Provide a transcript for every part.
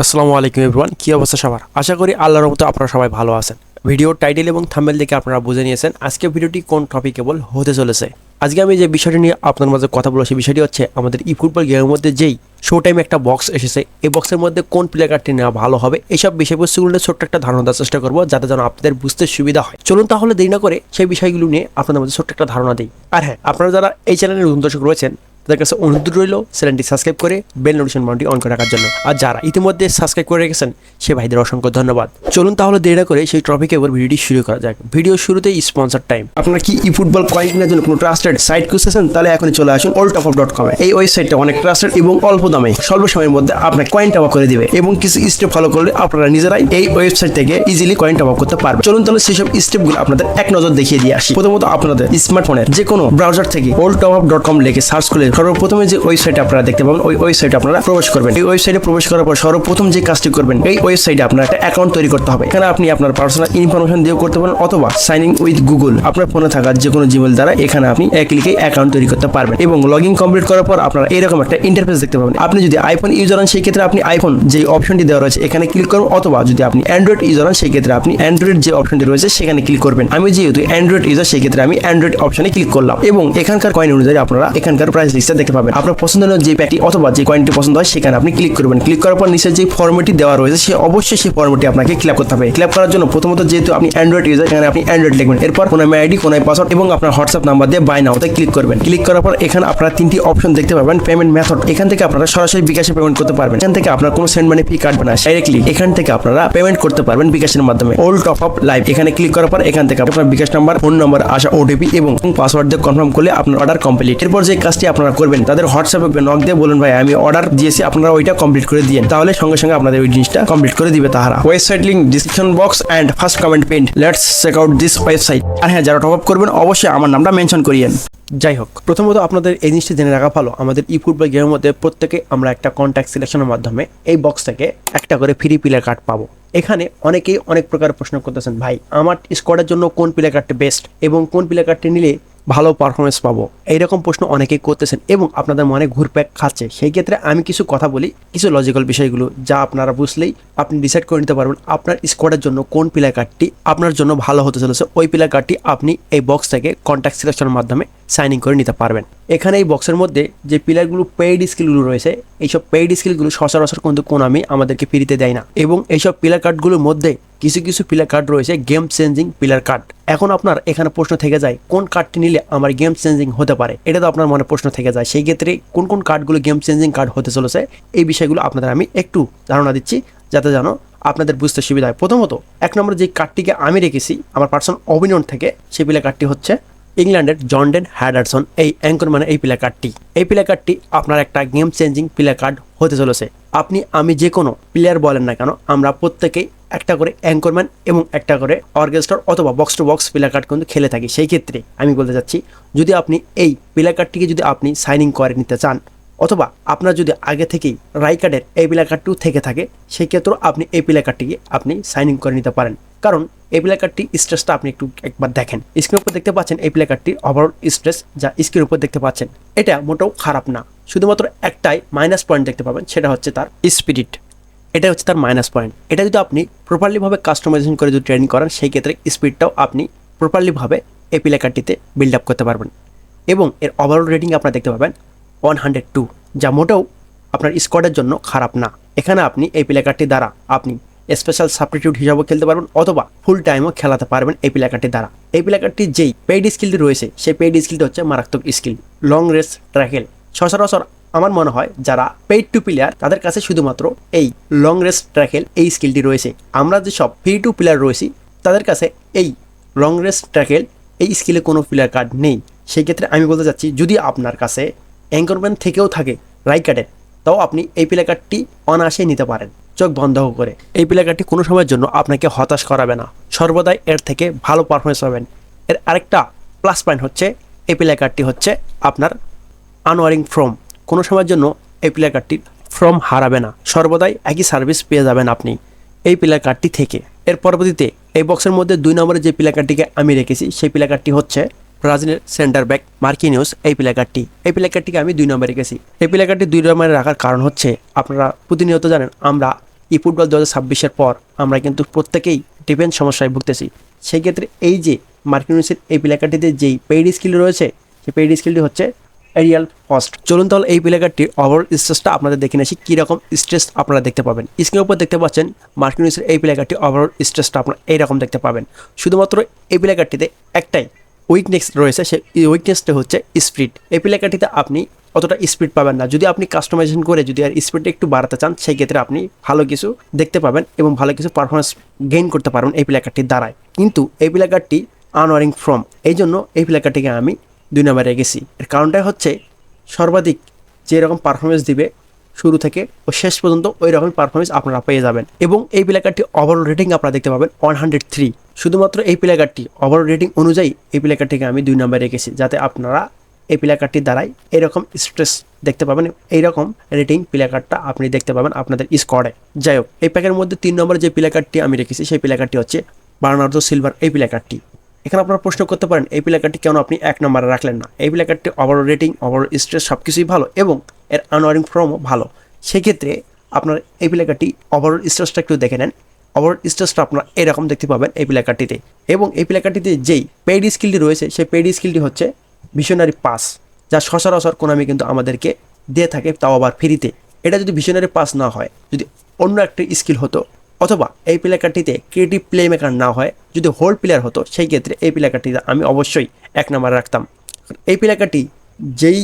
আসসালামু আলাইকুম এভরিওয়ান, কী অবস্থা সবার? আশা করি আল্লাহর মতো আপনারা সবাই ভালো আছেন। ভিডিও টাইটেল এবং থাম্বেল দেখে আপনারা বুঝে নিয়েছেন আজকে ভিডিওটি কোন টপিকে বল হতে চলেছে। আজকে আমি যে বিষয়টি নিয়ে আপনার মাঝে কথা বলব, সেই বিষয়টি হচ্ছে আমাদের ই ফুটবল গেমের মধ্যে যেই শো টাইমে একটা বক্স এসেছে, এই বক্সের মধ্যে কোন প্লেয়ার কার্ডটি নেওয়া ভালো হবে, এইসব বিষয়বস্তুগুলো নিয়ে ছোট্ট একটা ধারণা দেওয়ার চেষ্টা করব, যাতে যেন আপনাদের বুঝতে সুবিধা হয়। চলুন তাহলে দেরি না করে সেই বিষয়গুলো নিয়ে আপনাদের মধ্যে ছোট্ট একটা ধারণা দিই। আর হ্যাঁ আপনারা যারা এই চ্যানেলের দর্শক রয়েছেন তাদের কাছে অনুরোধ রইল চ্যানেলটি সাবস্ক্রাইব করে বেল নোটিফিকেশন বাটনটি অন করে রাখার জন্য। আর যারা ইতিমধ্যে সাবস্ক্রাইব করে রেখেছেন, সে ভাইদের অসংখ্য ধন্যবাদ। চলুন তাহলে দেরি করে সেই টপিকে এবার ভিডিওটি শুরু করা যাক। ভিডিও শুরুতেই স্পন্সর টাইম। আপনারা কি ই ফুটবল কয়েন কেনার জন্য কোনো ট্রাস্টেড সাইট খুঁজতেছেন? তাহলে এখনই চলে আসুন ওল্ড টপ ডট কমে এই ওয়েবসাইটটা অনেক ট্রাস্টেড এবং অল্প দামে। স্বল্প সময়ের মধ্যে আপনাকে কয়েন টাকা করে দিবে এবং কিছু স্টেপ ফলো করলে আপনারা নিজেরাই এই ওয়েবসাইট থেকে ইজিলি কয়েন টাকা করতে পারবেন। চলুন তাহলে সেসব স্টেপগুলো আপনাদের এক নজর দেখিয়ে দিয়ে আসি। প্রথমত আপনাদের স্মার্টফোনের যে কোনো ব্রাউজার থেকে ওল্ড টপ ডট কম লিখে সার্চ করলে সর্বপ্রথমে যে ওয়েবসাইট আপনারা দেখতে পাবেন, ওই ওয়েবসাইটে আপনারা প্রবেশ করবেন। এই ওয়েবসাইটে প্রবেশ করার পর সর্বপ্রথম যে কাজটি করবেন, এই ওয়েবসাইটে আপনার একটা অ্যাকাউন্ট তৈরি করতে হবে। এখানে আপনি আপনার পার্সোনাল ইনফরমেশন দিয়েও করতে পারেন অথবা সাইন ইন উইথ গুগল আপনার ফোনে থাকা যে কোনো জিমেল দ্বারা এখানে আপনি এক ক্লিকে অ্যাকাউন্ট তৈরি করতে পারবেন এবং লগ ইন কমপ্লিট করার পর আপনারা এরকম একটা ইন্টারফেস দেখতে পাবেন। আপনি যদি আইফোন ইউজার হন, সেই ক্ষেত্রে আপনি আইফোন যে অপশনটি দেওয়া রয়েছে, এখানে ক্লিক করুন অথবা যদি আপনি অ্যান্ড্রয়েড ইউজার হন, সেই ক্ষেত্রে আপনি অ্যান্ড্রয়েড যে অপশনটি রয়েছে, সেখানে ক্লিক করবেন। আমি যেহেতু অ্যান্ড্রয়েড ইউজার সেই ক্ষেত্রে আমি অ্যান্ড্রয়েড অপশনে ক্লিক করলাম। এবং এখানকার কয়েন অনুযায়ী আপনারা এখানকার প্রাইস লিস্টটা দেখতে পাবেন। আপনার পছন্দের যে প্যাকটি অথবা যে কয়েনটি পছন্দ হয়, সেখানে আপনি ক্লিক করবেন। ক্লিক করার পর নিচে যে ফর্মেটটি দেওয়া রয়েছে, সে অবশ্যই সেই ফর্মেটটি আপনাকে ক্লিক করতে হবে। ক্লিক করার জন্য প্রথমত যেহেতু আপনি অ্যান্ড্রয়েড ইউজার এখানে আপনি অ্যান্ড্রয়েড লিখবেন। এরপর কোনো আইডি কোনো পাসওয়ার্ড এবং আপনার হোয়াটসঅ্যাপ নাম্বার দিয়ে বাই নাওতে ক্লিক করবেন। ক্লিক করার পর এখানে আপনারা তিনটি অপশন দেখতে পাবেন পেমেন্ট মেথড এখান থেকে আপনারা সরাসরি বিকাশে পেমেন্ট করতে পারবেন। এখান থেকে আপনার কোনো সেন্ড মানি ফি কাটবে না ডাইরেক্টলি এখান থেকে আপনারা পেমেন্ট করতে পারবেন বিকাশের মাধ্যমে। ওল্ড টপ আপ লাইভ এখানে ক্লিক করার পর এখান থেকে আপনার বিকাশ নাম্বার ফোন নাম্বার আসা ওটিপি এবং পাসওয়ার্ড দিয়ে কনফার্ম করলে আপনার অর্ডার কমপ্লিট এরপর যে কাজটি আপনারা করবেন, তাদের হোয়াটসঅ্যাপে নক দিয়ে বলুন ভাই, আমি অর্ডার দিয়েছি, আপনারা ওইটা কমপ্লিট করে দিন তাহলে সঙ্গে সঙ্গে আপনাদের ওই জিনিসটা কমপ্লিট করে দিবে তাহারা। Website link description box and first comment paint let's check out this website আর হ্যাঁ যারা টপ আপ করবেন, অবশ্যই আমার নামটা মেনশন করিয়েন। যাই হোক, প্রথমত আপনাদের এই জিনিসটি জেনে রাখা ভালো, আমাদের ই ফুটবল গেমের মধ্যে প্রত্যেকে আমরা একটা কন্ট্যাক্ট সিলেকশনের মাধ্যমে এই বক্স থেকে একটা করে ফ্রি প্লেয়ার কার্ড পাবো। এখানে অনেকেই অনেক প্রকার প্রশ্ন করতেছেন, ভাই, আমার স্কোয়াডের জন্য কোন প্লেয়ার কার্ডটি বেস্ট এবং কোন প্লেয়ার কার্ডটি নিলে ভালো পারফরমেন্স পাবো। এইরকম প্রশ্ন অনেকেই করতেছেন এবং আপনাদের মনে ঘুরপ্যাক খাচ্ছে। সেই ক্ষেত্রে আমি কিছু কথা বলি, কিছু লজিক্যাল বিষয়গুলো যা আপনারা বুঝলেই আপনি ডিসাইড করে নিতে পারবেন আপনার স্কোয়াডের জন্য কোন প্লেয়ার কার্ডটি আপনার জন্য ভালো হতে চলেছে। ওই প্লেয়ার কার্ডটি আপনি এই বক্স থেকে কন্ট্যাক্ট সিলেকশনের মাধ্যমে সাইনিং করে নিতে পারবেন। এখানে এই বক্সের মধ্যে যে প্লেয়ারগুলো পেইড স্কিলগুলো রয়েছে, এইসব পেইড স্কিলগুলো সচরাচর কিন্তু কোন আমি আমাদেরকে ফ্রিতে দেয় না। এবং এইসব প্লেয়ার কার্ডগুলোর মধ্যে কিছু কিছু প্লেয়ার কার্ড রয়েছে গেম চেঞ্জিং প্লেয়ার কার্ড এখন আপনার এখানে প্রশ্ন থেকে যায়, কোন কার্ডটি নিলে আমার গেম চেঞ্জিং হতে পারে? এটা তো আপনার মনে প্রশ্ন থেকে যায়। সেই ক্ষেত্রে কোন কোন কার্ডগুলো গেম চেঞ্জিং কার্ড হতে চলেছে, এই বিষয়গুলো আপনাদের আমি একটু ধারণা দিচ্ছি, যাতে যেন আপনাদের বুঝতে সুবিধা হয়। প্রথমত, এক নম্বর যে কার্ডটিকে আমি রেখেছি, আমার পার্সন অভিনন থেকে, সেই প্লেয়ার কার্ডটি হচ্ছে ইংল্যান্ডের জন্ডেন হ্যাডারসন এই অ্যাঙ্কর মানে এই প্লেয়ার কার্ডটি এই প্লেয়ার কার্ডটি আপনার একটা গেম চেঞ্জিং প্লেয়ার কার্ড হতে চলেছে। আপনি, আমি যে কোনো প্লেয়ার বলেন না কেন, আমরা প্রত্যেকেই একটা করে অ্যাঙ্করম্যান এবং একটা করে অর্কেস্ট্রার অথবা box to box player card কিন্তু খেলে থাকি। সেই ক্ষেত্রে আমি বলতে চাচ্ছি, যদি আপনি এই প্লেয়ার কার্ডটিকে যদি আপনি সাইনিং করে নিতে চান, অথবা আপনার যদি আগে থেকেই রাই কার্ডের এই প্লেয়ার কার্ডটিও থেকে থাকে, সেই ক্ষেত্রেও আপনি এই প্লেয়ার কার্ডটিকে আপনি সাইনিং করে নিতে পারেন। কারণ এই প্লেয়ার কার্ডটি স্ট্রেসটা আপনি একটু একবার দেখেন। স্ক্রিনের উপর দেখতে পাচ্ছেন এই প্লেয়ার কার্ডটি ওভারঅল স্ট্রেস যা স্ক্রিনের উপর দেখতে পাচ্ছেন। এটা মোটেও খারাপ না। শুধুমাত্র একটাই মাইনাস পয়েন্ট দেখতে পাবেন, সেটা হচ্ছে তার স্পিরিট এটা হচ্ছে তার মাইনাস পয়েন্ট এটা যদি আপনি প্রপারলিভাবে কাস্টমাইজেশন করে যদি ট্রেনিং করেন, সেই ক্ষেত্রে স্পিডটাও আপনি প্রপারলিভাবে এই প্লে কার্ডটিতে বিল্ড আপ করতে পারবেন। এবং এর ওভারঅল রেটিং আপনারা দেখতে পাবেন ওয়ান হান্ড্রেড টু যা মোটেও আপনার স্কোয়াডের জন্য খারাপ না। এখানে আপনি এই প্লে দ্বারা আপনি স্পেশাল সাবস্টিটিউট হিসাবেও খেলতে পারবেন, অথবা ফুল টাইমও খেলাতে পারবেন এই প্লেকার্টি দ্বারা। এই প্লে কার্ডটি যেই পেইড স্কিলটি রয়েছে, সেই পেইড স্কিলটি হচ্ছে মারাত্মক স্কিল লং রেস ট্র্যাকেল সচরাচর আমার মনে হয় যারা পেইড টু প্লেয়ার তাদের কাছে শুধুমাত্র এই লং রেস ট্র্যাকেল এই স্কিলটি রয়েছে। আমরা যেসব ফ্রি টু প্লেয়ার রয়েছি, তাদের কাছে এই লং রেস ট্র্যাকেল এই স্কিলে কোনো প্লেয়ার কার্ড নেই। সেই ক্ষেত্রে আমি বলতে চাচ্ছি, যদি আপনার কাছে অ্যাঙ্করম্যান থেকেও থাকে রাইট কার্ডের তাও আপনি এই প্লে কার্ডটি অনায়াসেই নিতে পারেন। চোখ বন্ধ করে। এই প্লে কার্ডটি কোনো সময়ের জন্য আপনাকে হতাশ করাবে না। সর্বদাই এর থেকে ভালো পারফরমেন্স পাবেন। এর আরেকটা প্লাস পয়েন্ট হচ্ছে, এই প্লে কার্ডটি হচ্ছে আপনার আনওয়ারিং ফ্রম কোনো সময়ের জন্য এই প্লেয়ার কার্ডটি ফ্রম হারাবে না। সর্বদাই একই সার্ভিস পেয়ে যাবেন আপনি এই প্লেয়ার কার্ডটি থেকে। এর পরবর্তীতে এই বক্সের মধ্যে দুই নম্বরে যে প্লেয়ার কার্ডটিকে আমি রেখেছি, সেই প্লেয়ার কার্ডটি হচ্ছে ব্রাজিলের সেন্টার ব্যাক মার্কিনিউস এই প্লেয়ার কার্ডটি এই প্লেয়ার কার্ডটিকে আমি দুই নম্বরে রেখেছি। এই প্লেয়ার কার্ডটি দুই নম্বরে রাখার কারণ হচ্ছে, আপনারা প্রতিনিয়ত জানেন, আমরা ই ফুটবল দু হাজার পর আমরা কিন্তু প্রত্যেকেই ডিফেন্স সমস্যায় ভুগতেছি। সেই ক্ষেত্রে এই যে মার্কিনিউসের এই প্লেকারটিতে যেই পেইড স্কিল রয়েছে, সেই পেইড স্কিলটি হচ্ছে এরিয়াল ফার্স্ট চলুন তাহলে এই প্লেকারটির ওভারঅল স্ট্রেসটা আপনাদের দেখে নিয়েছি কীরকম স্ট্রেস আপনারা দেখতে পাবেন। স্ক্রিনের উপর দেখতে পাচ্ছেন মার্কিনুসের এই প্লেকারটি ওভারঅল স্ট্রেসটা আপনারা এইরকম দেখতে পাবেন। শুধুমাত্র এই প্লেকারটিতে একটাই উইকনেস রয়েছে সেই উইকনেসটা হচ্ছে স্পিড এই প্লেকারটিতে আপনি অতটা স্পিড পাবেন না। যদি আপনি কাস্টমাইজেশন করে যদি আর স্পিডটা একটু বাড়াতে চান, সেই ক্ষেত্রে আপনি ভালো কিছু দেখতে পাবেন এবং ভালো কিছু পারফরমেন্স গেইন করতে পারবেন এই প্লেকারটির দ্বারাই কিন্তু এই প্লেকারটি আনওয়ারিং ফ্রম এই জন্য এই প্লেকারটিকে আমি দুই নম্বরে রেখেছি এর কারণটা হচ্ছে সর্বাধিক যে রকম পারফরমেন্স দিবে শুরু থেকে ও শেষ পর্যন্ত ওই রকম পারফরমেন্স আপনারা পেয়ে যাবেন। এবং এই প্লেকারটি ওভারঅল রেটিং আপনারা দেখতে পাবেন ওয়ান হান্ড্রেড থ্রি শুধুমাত্র এই প্লেকারটি ওভারঅল রেটিং অনুযায়ী এই প্লেকারটিকে আমি দুই নম্বরে রেখেছি যাতে আপনারা এই প্লেকারটির দ্বারাই এরকম স্ট্রেস দেখতে পাবেন, এইরকম রেটিং প্লেকারটা আপনি দেখতে পাবেন আপনাদের স্কোয়াডে যাই হোক, এই প্যাকের মধ্যে তিন নম্বরে যে প্লেকারটি আমি রেখেছি, সেই প্লেকারটি হচ্ছে বার্নার্দো সিলভার এই প্লেকারটি এখানে আপনারা প্রশ্ন করতে পারেন, এই প্লেকারটি কেন আপনি এক নম্বরে রাখলেন না? এই প্লেকারটি ওভারঅল রেটিং ওভারঅল স্ট্রেস সব কিছুই ভালো এবং এর আনওয়ারিং ফর্মও ভালো। সেক্ষেত্রে আপনার এই প্লেকারটি ওভারঅল স্ট্রেসটা একটু দেখে নেন। ওভারঅল স্ট্রেসটা আপনারা এরকম দেখতে পাবেন এই প্লেকারটিতে এবং এই প্লেকারটিতে যেই পেইড স্কিলটি রয়েছে, সেই পেইড স্কিলটি হচ্ছে ভিশনারি পাস যা সচরাচর কোনামি কিন্তু আমাদেরকে দিয়ে থাকে, তাও আবার ফ্রিতে এটা যদি ভিশনারি পাস না হয়, যদি অন্য একটি স্কিল হতো অথবা এই প্লেকারটিতে ক্রিয়েটিভ প্লে মেকার না হয়, যদি হোল্ড প্লেয়ার হতো, সেই ক্ষেত্রে এই প্লেকারটিতে আমি অবশ্যই এক নম্বরে রাখতাম। এই প্লেকারটি যেই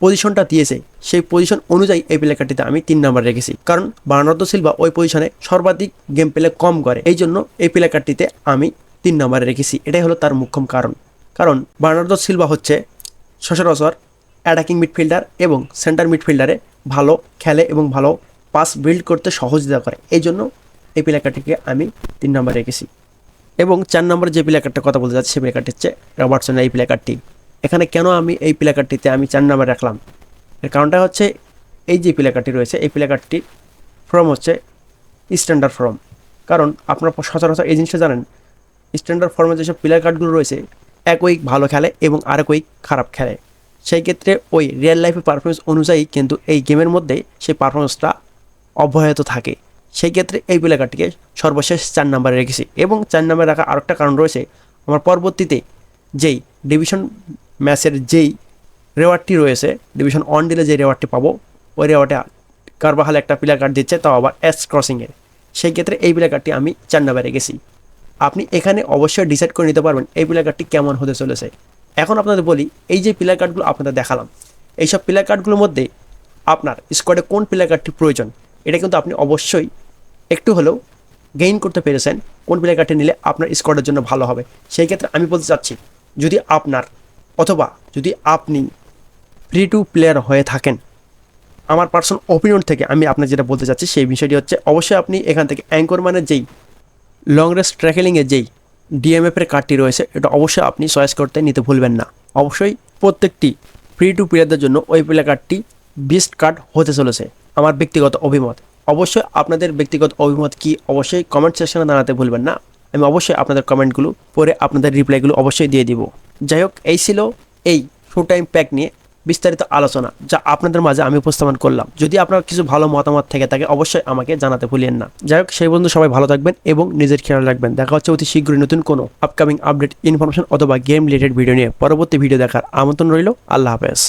পজিশনটা দিয়েছে, সেই পজিশন অনুযায়ী এই প্লেকারটিতে আমি তিন নম্বর রেখেছি। কারণ বার্নার্দো সিলভা ওই পজিশনে সর্বাধিক গেম প্লে কম করে, এই জন্য এই প্লেকারটিতে আমি তিন নম্বরে রেখেছি। এটাই হলো তার মুখ্যম কারণ। কারণ বার্নার্দো সিলভা হচ্ছে সচরাচর অ্যাটাকিং মিডফিল্ডার এবং সেন্টার মিডফিল্ডারে ভালো খেলে এবং ভালো পাস বিল্ড করতে সহযোগিতা করে। এই জন্য এই প্লেকারটিকে আমি তিন নম্বরে রেখেছি। এবং চার নম্বরে যে প্লেকারটার কথা বলতে যাচ্ছি, সেই প্লেকারটি হচ্ছে রবার্টসনের এই প্লেকারটি এখানে কেন আমি এই প্লেকারটিতে আমি চার নম্বরে রাখলাম? এর কারণটা হচ্ছে এই যে প্লেকারটি রয়েছে, এই প্লেকারটি ফর্ম হচ্ছে স্ট্যান্ডার্ড ফর্ম কারণ আপনারা সচরাচর এই জিনিসটা জানেন স্ট্যান্ডার্ড ফর্মে যেসব প্লেয়ার কার্ডগুলো রয়েছে এক উইক ভালো খেলে এবং আরেক উইক খারাপ খেলে। সেই ক্ষেত্রে ওই রিয়েল লাইফের পারফরমেন্স অনুযায়ী কিন্তু এই গেমের মধ্যে সেই পারফরমেন্সটা অব্যাহত থাকে। সেই ক্ষেত্রে এই প্লেয়ারটিকে সর্বশেষ চার নাম্বারে রেখেছি। এবং চার নাম্বারে রাখা আরেকটা কারণ রয়েছে, আমার পরবর্তীতে যেই ডিভিশন ম্যাচের যেই রেওয়ার্ডটি রয়েছে ডিভিশন অন দিলে যে রেওয়ার্ডটি পাবো, ওই রেওয়ার্ডে কারবাহাল একটা প্লেয়ার কার্ড দিচ্ছে, তাও আবার এস ক্রসিংয়ের সেই ক্ষেত্রে এই প্লেয়ার কার্ডটি আমি চার নম্বরে রেখেছি। আপনি এখানে অবশ্যই ডিসাইড করে নিতে পারবেন এই প্লেয়ার কার্ডটি কেমন হতে চলেছে। এখন আপনাদের বলি, এই যে প্লেয়ার কার্ডগুলো আপনাদের দেখালাম, এইসব প্লেয়ার কার্ডগুলোর মধ্যে আপনার স্কোয়াডে কোন প্লেয়ার কার্ডটি প্রয়োজন? এটা কিন্তু আপনি অবশ্যই একটু হলেও গেইন করতে পেরেছেন। কোন প্লেয়ার কার্ডটি নিলে আপনার স্কোয়াডের জন্য ভালো হবে? সেই ক্ষেত্রে আমি বলতে চাচ্ছি, যদি আপনার অথবা যদি আপনি ফ্রি টু প্লেয়ার হয়ে থাকেন, আমার পার্সোনাল ওপিনিয়ন থেকে আমি আপনার যেটা বলতে চাচ্ছি, সেই বিষয়টি হচ্ছে অবশ্যই আপনি এখান থেকে অ্যাঙ্কর মানের যেই লং রেস ট্র্যাকেলিংয়ে যেই ডিএমএফের কার্ডটি রয়েছে, এটা অবশ্যই আপনি চয়েস করতে নিতে ভুলবেন না। অবশ্যই প্রত্যেকটি ফ্রি টু প্লেয়ারদের জন্য ওই প্লে কার্ডটি বেস্ট কার্ড হতে চলেছে। আমার ব্যক্তিগত অভিমত। অবশ্যই আপনাদের ব্যক্তিগত অভিমত কি অবশ্যই কমেন্ট সেকশনে জানাতে ভুলবেন না। আমি অবশ্যই আপনাদের কমেন্টগুলো পরে আপনাদের রিপ্লাইগুলো অবশ্যই দিয়ে দিব। যাই হোক, এই ছিল এই শো টাইম প্যাক নিয়ে বিস্তারিত আলোচনা, যা আপনাদের মাঝে আমি উপস্থাপন করলাম। যদি আপনার কিছু ভালো মতামত থেকে থাকে, অবশ্যই আমাকে জানাতে ভুলিয়েন না। যাই হোক, সেই বন্ধু সবাই ভালো থাকবেন এবং নিজের খেয়াল রাখবেন। দেখা হচ্ছে অতি শীঘ্রই নতুন কোনো আপকামিং আপডেট ইনফরমেশন অথবা গেম রিলেটেড ভিডিও নিয়ে। পরবর্তী ভিডিও দেখার আমন্ত্রণ রইল। আল্লাহ হাফেজ।